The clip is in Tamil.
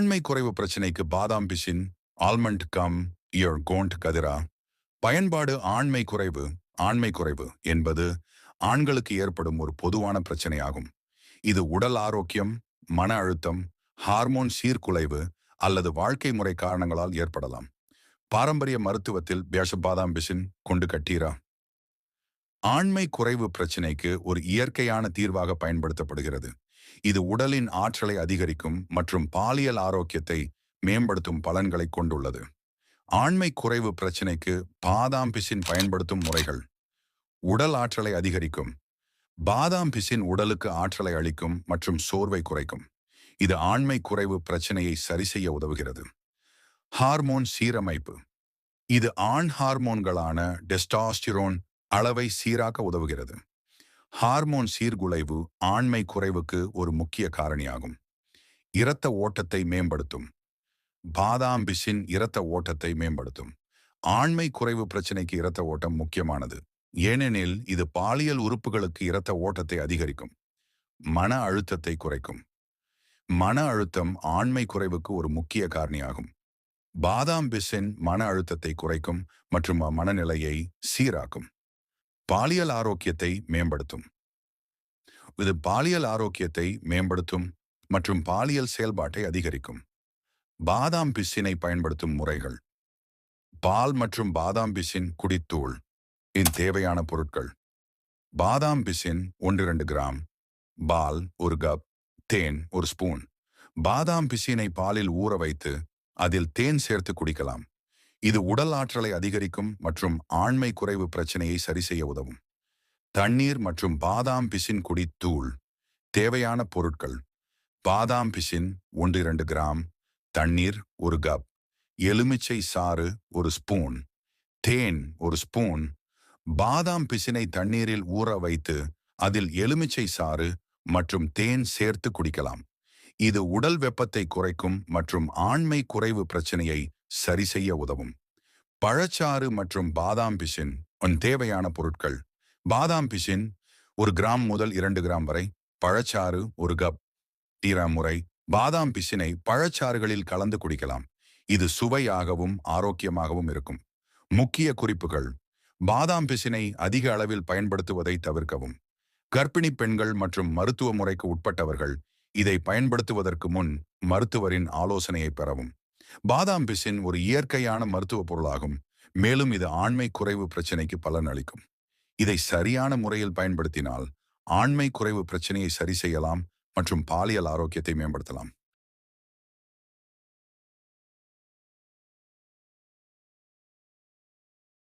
ஆண்மை குறைவு பிரச்சனைக்கு பாதாம் பிசின் ஆல்மண்ட் கம் இயர் கோண்ட் கதிரா. பயன்பாடு ஆண்மை குறைவு ஆண்மை குறைவு என்பது ஆண்களுக்கு ஏற்படும் ஒரு பொதுவான பிரச்சனையாகும். இது உடல் ஆரோக்கியம் மன அழுத்தம் ஹார்மோன் சீர்குலைவு அல்லது வாழ்க்கை முறை காரணங்களால் ஏற்படலாம். பாரம்பரிய மருத்துவத்தில் பேஷபாதாம் பிசின் கொண்டு கட்டீரா? ஆண்மை குறைவு பிரச்சினைக்கு ஒரு இயற்கையான தீர்வாக பயன்படுத்தப்படுகிறது. இது உடலின் ஆற்றலை அதிகரிக்கும் மற்றும் பாலியல் ஆரோக்கியத்தை மேம்படுத்தும் பலன்களை கொண்டுள்ளது. ஆண்மை குறைவு பிரச்சினைக்கு பாதாம் பிசின் பயன்படுத்தும் முறைகள். உடல் ஆற்றலை அதிகரிக்கும். பாதாம் பிசின் உடலுக்கு ஆற்றலை அளிக்கும் மற்றும் சோர்வை குறைக்கும். இது ஆண்மை குறைவு பிரச்சனையை சரி செய்ய உதவுகிறது. ஹார்மோன் சீரமைப்பு. இது ஆண் ஹார்மோன்களான டெஸ்டாஸ்டிரோன் அளவை சீராக்க உதவுகிறது. ஹார்மோன் சீர்குலைவு ஆண்மை குறைவுக்கு ஒரு முக்கிய காரணியாகும். இரத்த ஓட்டத்தை மேம்படுத்தும். பாதாம் பிஷின் இரத்த ஓட்டத்தை மேம்படுத்தும். ஆண்மை குறைவு பிரச்சனைக்கு இரத்த ஓட்டம் முக்கியமானது. ஏனெனில் இது பாலியல் உறுப்புகளுக்கு இரத்த ஓட்டத்தை அதிகரிக்கும். மன அழுத்தத்தை குறைக்கும். மன அழுத்தம் ஆண்மை குறைவுக்கு ஒரு முக்கிய காரணியாகும். பாதாம் பிசின் மன அழுத்தத்தை குறைக்கும் மற்றும் மனநிலையை சீராக்கும். பாலியல் ஆரோக்கியத்தை மேம்படுத்தும். இது பாலியல் ஆரோக்கியத்தை மேம்படுத்தும் மற்றும் பாலியல் செயல்பாட்டை அதிகரிக்கும். பாதாம் பிசினை பயன்படுத்தும் முறைகள். பால் மற்றும் பாதாம் பிசின் குடித்தூள் இது தேவையான பொருட்கள். பாதாம் பிசின் ஒன்று ரெண்டு கிராம் பால் ஒரு கப் தேன் ஒரு ஸ்பூன். பாதாம் பிசினை பாலில் ஊற வைத்து அதில் தேன் சேர்த்து குடிக்கலாம். இது உடல் ஆற்றலை அதிகரிக்கும் மற்றும் ஆண்மை குறைவு பிரச்சனையை சரி செய்ய உதவும். தண்ணீர் மற்றும் பாதாம் பிசின் குடி தூள். தேவையான பொருட்கள். பாதாம் பிசின் ஒன்று இரண்டு கிராம். தண்ணீர் ஒரு கப். எலுமிச்சை சாறு ஒரு ஸ்பூன். தேன் ஒரு ஸ்பூன். பாதாம் பிசினை தண்ணீரில் ஊற வைத்து அதில் எலுமிச்சை சாறு மற்றும் தேன் சேர்த்து குடிக்கலாம். இது உடல் வெப்பத்தை குறைக்கும் மற்றும் ஆண்மை குறைவு பிரச்சனையை சரி செய்ய உதவும். பழச்சாறு மற்றும் பாதாம் பிசின் உன் தேவையான பொருட்கள். பாதாம் பிசின் ஒரு கிராம் முதல் இரண்டு கிராம் வரை. பழச்சாறு ஒரு கப் டீரா முறை. பாதாம் பிசினை பழச்சாறுகளில் கலந்து குடிக்கலாம். இது சுவையாகவும் ஆரோக்கியமாகவும் இருக்கும். முக்கிய குறிப்புகள். பாதாம் பிசினை அதிக அளவில் பயன்படுத்துவதை தவிர்க்கவும். கர்ப்பிணி பெண்கள் மற்றும் மருத்துவ முறைக்கு உட்பட்டவர்கள் இதை பயன்படுத்துவதற்கு முன் மருத்துவரின் ஆலோசனையை பெறவும். பாதாம் பிசின் ஒரு இயற்கையான மருத்துவ பொருளாகும். மேலும் இது ஆண்மை குறைவு பிரச்சனைக்கு பலன் அளிக்கும். இதை சரியான முறையில் பயன்படுத்தினால் ஆண்மை குறைவு பிரச்சனையை சரி செய்யலாம் மற்றும் பாலியல் ஆரோக்கியத்தை மேம்படுத்தலாம்.